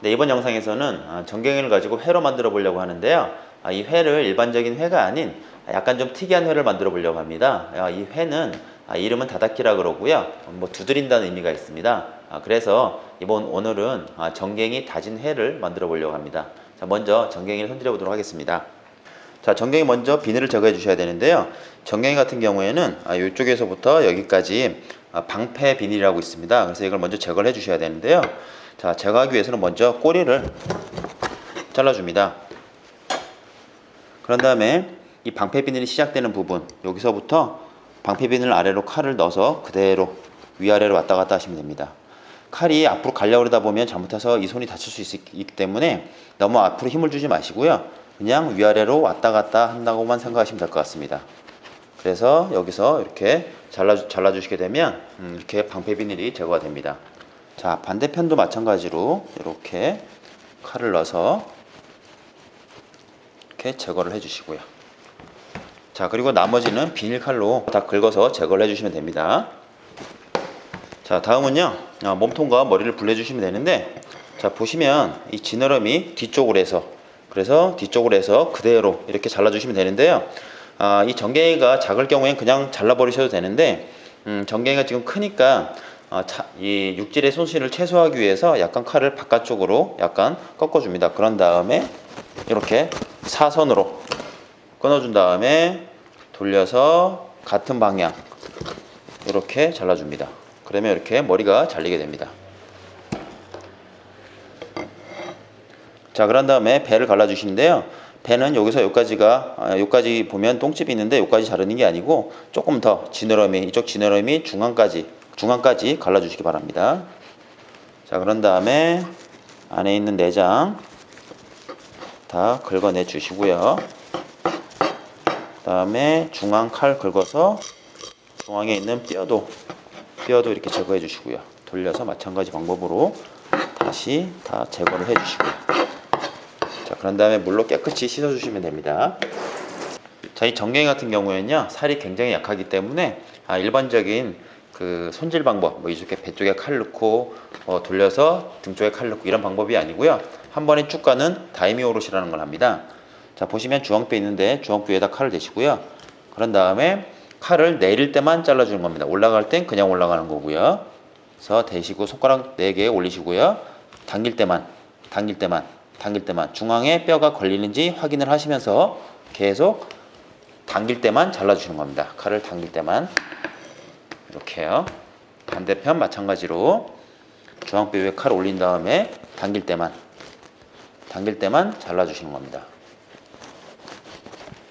네, 이번 영상에서는 아, 전갱이를 가지고 회로 만들어 보려고 하는데요. 아, 이 회를 일반적인 회가 아닌 약간 좀 특이한 회를 만들어 보려고 합니다. 아, 이 회는 아, 이름은 다다키라 그러고요. 뭐 두드린다는 의미가 있습니다. 아, 그래서 이번 오늘은 아, 전갱이 다진 회를 만들어 보려고 합니다. 자, 먼저 전갱이를 손질해 보도록 하겠습니다. 자, 전갱이 먼저 비늘을 제거해 주셔야 되는데요. 전갱이 같은 경우에는 아, 이쪽에서부터 여기까지 아, 방패 비닐이라고 있습니다. 그래서 이걸 먼저 제거를 해 주셔야 되는데요. 자, 제거하기 위해서는 먼저 꼬리를 잘라줍니다. 그런 다음에 이 방패 비닐이 시작되는 부분 여기서부터 방패 비늘 아래로 칼을 넣어서 그대로 위아래로 왔다 갔다 하시면 됩니다. 칼이 앞으로 가려고 그러다 보면 잘못해서 이 손이 다칠 수 있- 있기 때문에 너무 앞으로 힘을 주지 마시고요. 그냥 위아래로 왔다 갔다 한다고만 생각하시면 될 것 같습니다. 그래서 여기서 이렇게 잘라, 잘라주시게 되면 음, 이렇게 방패 비닐이 제거가 됩니다. 자 반대편도 마찬가지로 이렇게 칼을 넣어서 이렇게 제거를 해주시고요. 자 그리고 나머지는 비닐 칼로 다 긁어서 제거를 해주시면 됩니다. 자 다음은요 어, 몸통과 머리를 분리해주시면 되는데 자 보시면 이 지느러미 뒤쪽으로 해서 그래서 뒤쪽으로 해서 그대로 이렇게 잘라주시면 되는데요. 아, 이 전갱이가 작을 경우엔 그냥 잘라버리셔도 되는데 음, 전갱이가 지금 크니까 이 육질의 손실을 최소화하기 위해서 약간 칼을 바깥쪽으로 약간 꺾어줍니다. 그런 다음에 이렇게 사선으로 끊어준 다음에 돌려서 같은 방향 이렇게 잘라줍니다. 그러면 이렇게 머리가 잘리게 됩니다. 자, 그런 다음에 배를 갈라주시는데요. 배는 여기서 여기까지가 아, 여기까지 보면 똥집이 있는데 여기까지 자르는 게 아니고 조금 더 지느러미 이쪽 지느러미 중앙까지 중앙까지 갈라주시기 바랍니다. 자, 그런 다음에 안에 있는 내장 다 긁어내 주시고요. 그 다음에 중앙 칼 긁어서 중앙에 있는 뼈도 뼈도 이렇게 제거해 주시고요. 돌려서 마찬가지 방법으로 다시 다 제거를 해 주시고요. 자, 그런 다음에 물로 깨끗이 씻어 주시면 됩니다. 자, 이 정갱이 같은 경우에는요, 살이 굉장히 약하기 때문에 아, 일반적인 그 손질 방법, 뭐 이렇게 배 쪽에 칼 넣고 어, 돌려서 등 쪽에 칼 넣고 이런 방법이 아니고요. 한 번에 쭉 가는 다이미 오롯이라는 걸 합니다. 자, 보시면 주황뼈 있는데 주황뼈에다 칼을 대시고요. 그런 다음에 칼을 내릴 때만 잘라주는 겁니다. 올라갈 땐 그냥 올라가는 거고요. 그래서 대시고 손가락 4개 올리시고요. 당길 때만, 당길 때만, 당길 때만 중앙에 뼈가 걸리는지 확인을 하시면서 계속 당길 때만 잘라주시는 겁니다. 칼을 당길 때만 이렇게요. 반대편 마찬가지로 중앙뼈 위에 칼 올린 다음에 당길 때만 당길 때만 잘라주시는 겁니다.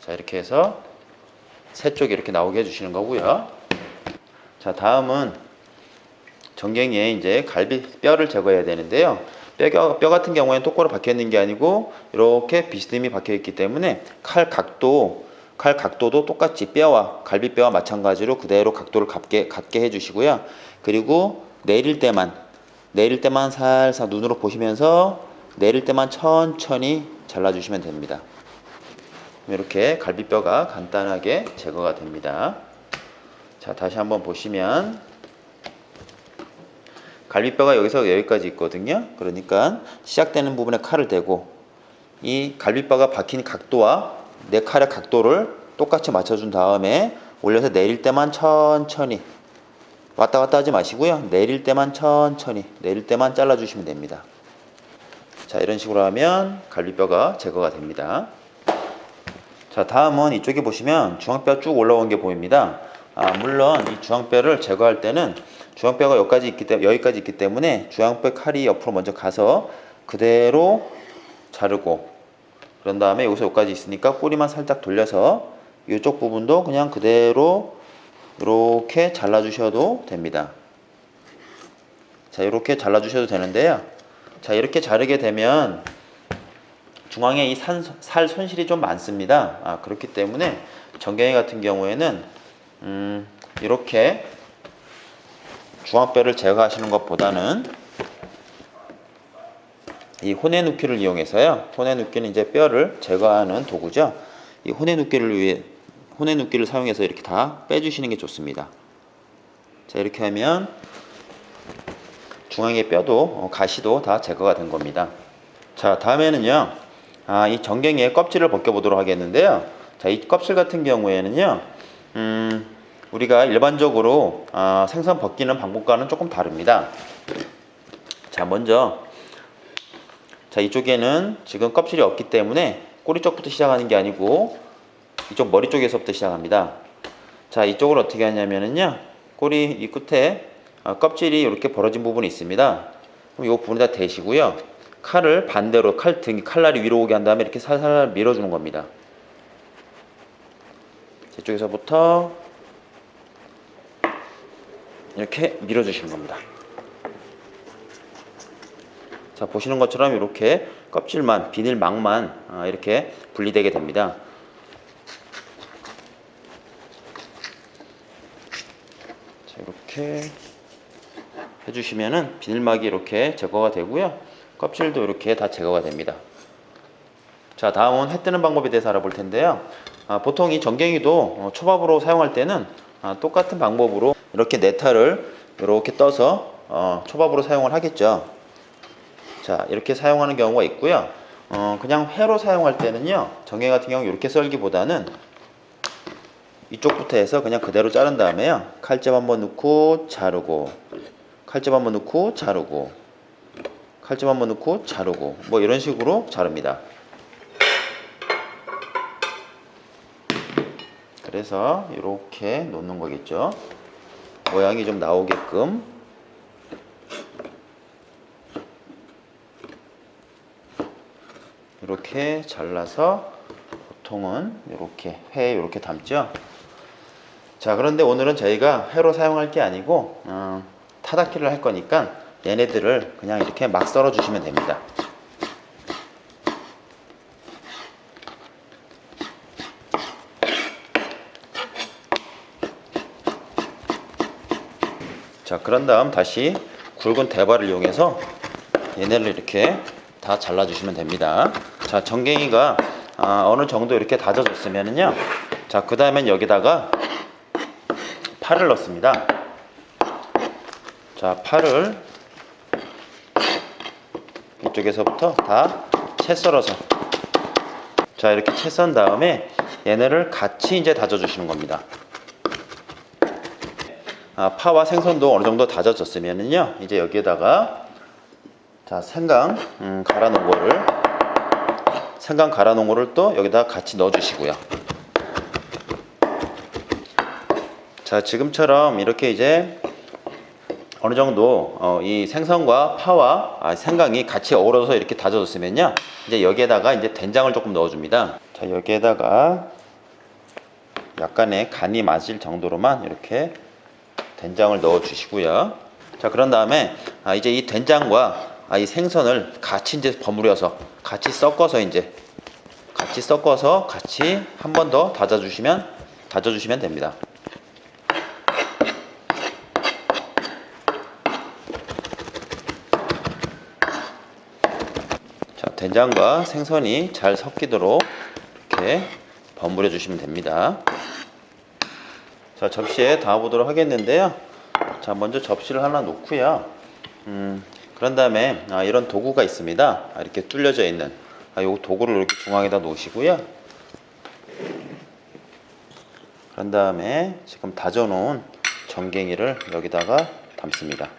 자 이렇게 해서 세 쪽이 이렇게 나오게 해주시는 거고요. 자 다음은 전갱이에 이제 갈비 뼈를 제거해야 되는데요. 뼈, 뼈 같은 경우에는 똑바로 박혀 있는 게 아니고 이렇게 비스듬히 박혀 있기 때문에 칼 각도 칼 각도도 똑같이 뼈와 갈비뼈와 마찬가지로 그대로 각도를 갖게 갖게 해주시고요. 그리고 내릴 때만 내릴 때만 살살 눈으로 보시면서 내릴 때만 천천히 잘라주시면 됩니다. 이렇게 갈비뼈가 간단하게 제거가 됩니다. 자 다시 한번 보시면 갈비뼈가 여기서 여기까지 있거든요. 그러니까 시작되는 부분에 칼을 대고 이 갈비뼈가 박힌 각도와 내 칼의 각도를 똑같이 맞춰준 다음에 올려서 내릴 때만 천천히 왔다 갔다 하지 마시고요. 내릴 때만 천천히 내릴 때만 잘라주시면 됩니다. 자 이런 식으로 하면 갈비뼈가 제거가 됩니다. 자 다음은 이쪽에 보시면 중앙뼈 쭉 올라온 게 보입니다. 아, 물론 이 중앙뼈를 제거할 때는 중앙뼈가 여기까지 있기 때문에 여기까지 있기 때문에 중앙뼈 칼이 옆으로 먼저 가서 그대로 자르고 그런 다음에 여기서 여기까지 있으니까 꼬리만 살짝 돌려서 이쪽 부분도 그냥 그대로 이렇게 잘라주셔도 됩니다. 자 이렇게 잘라주셔도 되는데요. 자 이렇게 자르게 되면 중앙에 이 산, 살 손실이 좀 많습니다. 아, 그렇기 때문에 전갱이 같은 경우에는 음, 이렇게 중앙뼈를 제거하시는 것보다는 이 혼의 눕기를 이용해서요. 혼의 눕기는 이제 뼈를 제거하는 도구죠. 이 혼의 눕기를 위해 혼의 눕기를 사용해서 이렇게 다 빼주시는 게 좋습니다. 자 이렇게 하면 중앙의 뼈도 어, 가시도 다 제거가 된 겁니다. 자 다음에는요 아, 이 전갱이의 껍질을 벗겨보도록 하겠는데요. 자이 껍질 같은 경우에는요 음, 우리가 일반적으로 아, 생선 벗기는 방법과는 조금 다릅니다. 자 먼저 자 이쪽에는 지금 껍질이 없기 때문에 꼬리 쪽부터 시작하는 게 아니고 이쪽 머리 쪽에서부터 시작합니다. 자 이쪽을 어떻게 하냐면은요 꼬리 이 끝에 어, 껍질이 이렇게 벌어진 부분이 있습니다. 그럼 이 부분에다 대시고요. 칼을 반대로 칼등 칼날이 위로 오게 한 다음에 이렇게 살살 밀어주는 겁니다. 이쪽에서부터 이렇게 밀어주시는 겁니다. 자 보시는 것처럼 이렇게 껍질만 비닐막만 아, 이렇게 분리되게 됩니다. 자 이렇게 해주시면은 비닐막이 이렇게 제거가 되고요. 껍질도 이렇게 다 제거가 됩니다. 자 다음은 해 뜨는 방법에 대해서 알아볼 텐데요. 아, 보통 이 전갱이도 어, 초밥으로 사용할 때는 아, 똑같은 방법으로 이렇게 네타를 이렇게 떠서 어, 초밥으로 사용을 하겠죠. 자 이렇게 사용하는 경우가 있고요. 어, 그냥 회로 사용할 때는요. 전갱이 같은 경우 이렇게 썰기보다는 이쪽부터 해서 그냥 그대로 자른 다음에요. 칼집 한번 넣고 자르고 칼집 한번 넣고 자르고 칼집 한번 넣고 자르고 뭐 이런 식으로 자릅니다. 그래서 이렇게 놓는 거겠죠. 모양이 좀 나오게끔 이렇게 잘라서 보통은 이렇게 회에 이렇게 담죠. 자 그런데 오늘은 저희가 회로 사용할 게 아니고 어, 타다키를 할 거니까 얘네들을 그냥 이렇게 막 썰어 주시면 됩니다. 자 그런 다음 다시 굵은 대발을 이용해서 얘네를 이렇게 다 잘라 주시면 됩니다. 자 전갱이가 아, 어느 정도 이렇게 다져졌으면은요. 자 그 다음엔 여기다가 파를 넣습니다. 자 파를 이쪽에서부터 다 채 썰어서. 자 이렇게 채 썬 다음에 얘네를 같이 이제 다져 주시는 겁니다. 아, 파와 생선도 어느 정도 다져졌으면은요. 이제 여기에다가 자 생강 음, 갈아 놓은 거를 생강 갈아 놓은 거를 또 여기다 같이 넣어 주시고요. 자 지금처럼 이렇게 이제 어느 정도 어, 이 생선과 파와 아, 생강이 같이 어우러서 이렇게 다져졌으면요. 이제 여기에다가 이제 된장을 조금 넣어 줍니다. 자 여기에다가 약간의 간이 맞을 정도로만 이렇게 된장을 넣어 주시고요. 자, 그런 다음에 아, 이제 이 된장과 아, 이 생선을 같이 이제 버무려서 같이 섞어서 이제 같이 섞어서 같이 한 번 더 다져 주시면 다져 주시면 됩니다. 자, 된장과 생선이 잘 섞이도록 이렇게 버무려 주시면 됩니다. 자 접시에 담아보도록 하겠는데요 자 먼저 접시를 하나 놓고요 음, 그런 다음에 아, 이런 도구가 있습니다. 아, 이렇게 뚫려져 있는. 아, 요 도구를 이렇게 중앙에다 놓으시고요. 그런 다음에 지금 다져 놓은 전갱이를 여기다가 담습니다.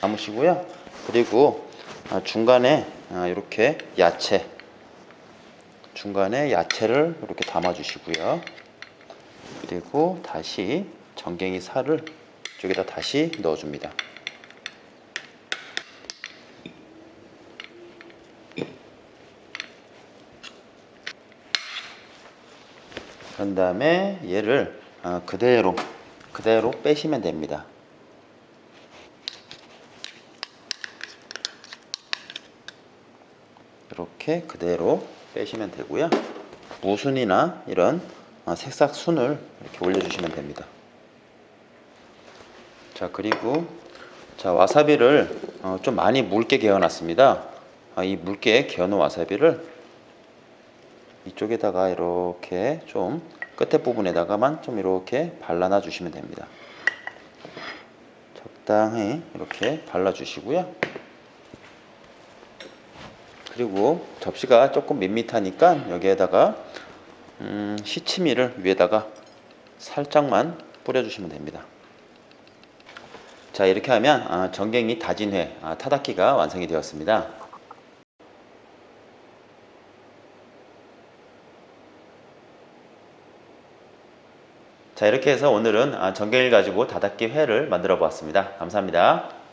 담으시고요. 그리고 아, 중간에 아, 이렇게 야채 중간에 야채를 이렇게 담아 주시고요 그리고 다시 전갱이 살을 이쪽에다 다시 넣어 줍니다 그런 다음에 얘를 아, 그대로 그대로 빼시면 됩니다 이렇게 그대로 빼시면 되고요. 무순이나 이런 어, 색삭 순을 이렇게 올려주시면 됩니다. 자 그리고 자 와사비를 어, 좀 많이 묽게 개어놨습니다. 아, 이 묽게 개어놓은 와사비를 이쪽에다가 이렇게 좀 끝에 부분에다가만 좀 이렇게 발라놔 주시면 됩니다. 적당히 이렇게 발라주시고요. 그리고 접시가 조금 밋밋하니까 여기에다가 음, 시치미를 위에다가 살짝만 뿌려주시면 됩니다. 자 이렇게 하면 아, 전갱이 다진 회 아, 타다키가 완성이 되었습니다. 자 이렇게 해서 오늘은 아, 전갱이를 가지고 다닥기 회를 만들어 보았습니다. 감사합니다.